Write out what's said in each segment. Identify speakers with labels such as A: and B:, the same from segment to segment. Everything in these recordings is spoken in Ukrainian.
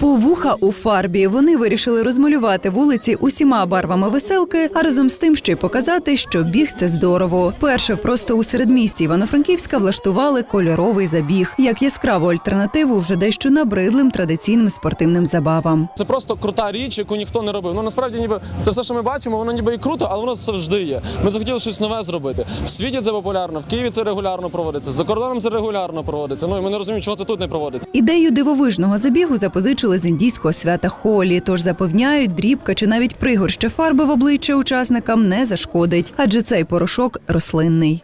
A: Повуха у фарбі. Вони вирішили розмалювати вулиці усіма барвами веселки, а разом з тим ще й показати, що біг це здорово. Перше просто у середмісті Івано-Франківська влаштували кольоровий забіг як яскраву альтернативу вже дещо набридлим традиційним спортивним забавам.
B: Це просто крута річ, яку ніхто не робив. Ну насправді, ніби це все, що ми бачимо, воно ніби і круто, але воно завжди є. Ми захотіли щось нове зробити. В світі це популярно, в Києві це регулярно проводиться, за кордоном це регулярно проводиться. Ну і ми не розуміємо, чого це тут не проводиться.
A: Ідею дивовижного забігу запозичили з індійського свята холі, тож запевняють, дрібка чи навіть пригорща фарби в обличчя учасникам не зашкодить, адже цей порошок рослинний.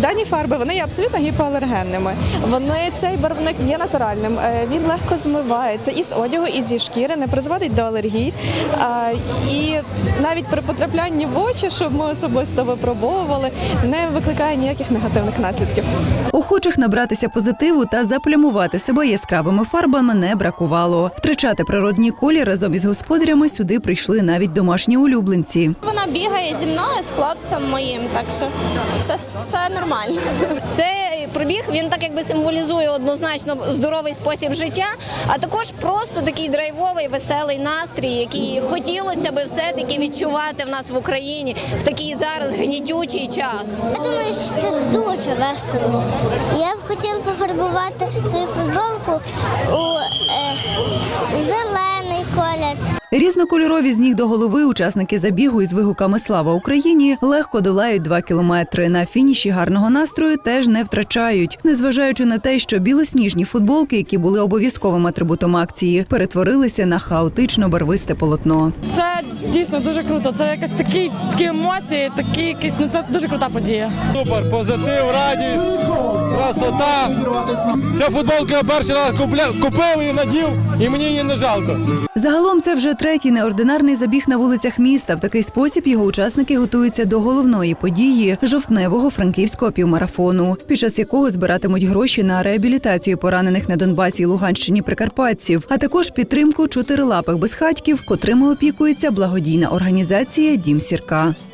C: Дані фарби вони є абсолютно гіпоалергенними. Вони цей барвник є натуральним. е, Він легко змивається і з одягу, і зі шкіри, не призводить до алергії. А, І навіть при потраплянні в очі, щоб ми особисто випробовували, не викликає ніяких негативних наслідків.
A: Охочих набратися позитиву та заплямувати себе яскравими фарбами не бракувало. Втрачати природній колір разом із господарями сюди прийшли навіть домашні улюбленці.
D: Вона бігає зі мною, з хлопцем моїм, так що все, все нормально.
E: Цей пробіг він так якби символізує однозначно здоровий спосіб життя, а також просто такий драйвовий, веселий настрій, який хотілося би все-таки відчувати в нас в Україні в такий зараз гнітючий час.
F: Я думаю, що це дуже весело. Я б хотіла пофарбувати свою футболку
A: Різнокольорові з ніг до голови учасники забігу із вигуками Слава Україні легко долають два кілометри. На фініші гарного настрою теж не втрачають, незважаючи на те, що білосніжні футболки, які були обов'язковим атрибутом акції, перетворилися на хаотично барвисте полотно.
G: Це дійсно дуже круто. Це якась такі, такі емоції, такі якісь, ну це дуже крута подія.
H: Супер, позитив, радість, красота. Ця футболка я перший раз купив і надів, і мені її не жалко.
A: Загалом це вже третій неординарний забіг на вулицях міста. В такий спосіб його учасники готуються до головної події жовтневого франківського півмарафону, під час якого збиратимуть гроші на реабілітацію поранених на Донбасі і Луганщині прикарпатців, а також підтримку чотирилапих безхатьків, котрими опікується благодійна організація Дім Сірка.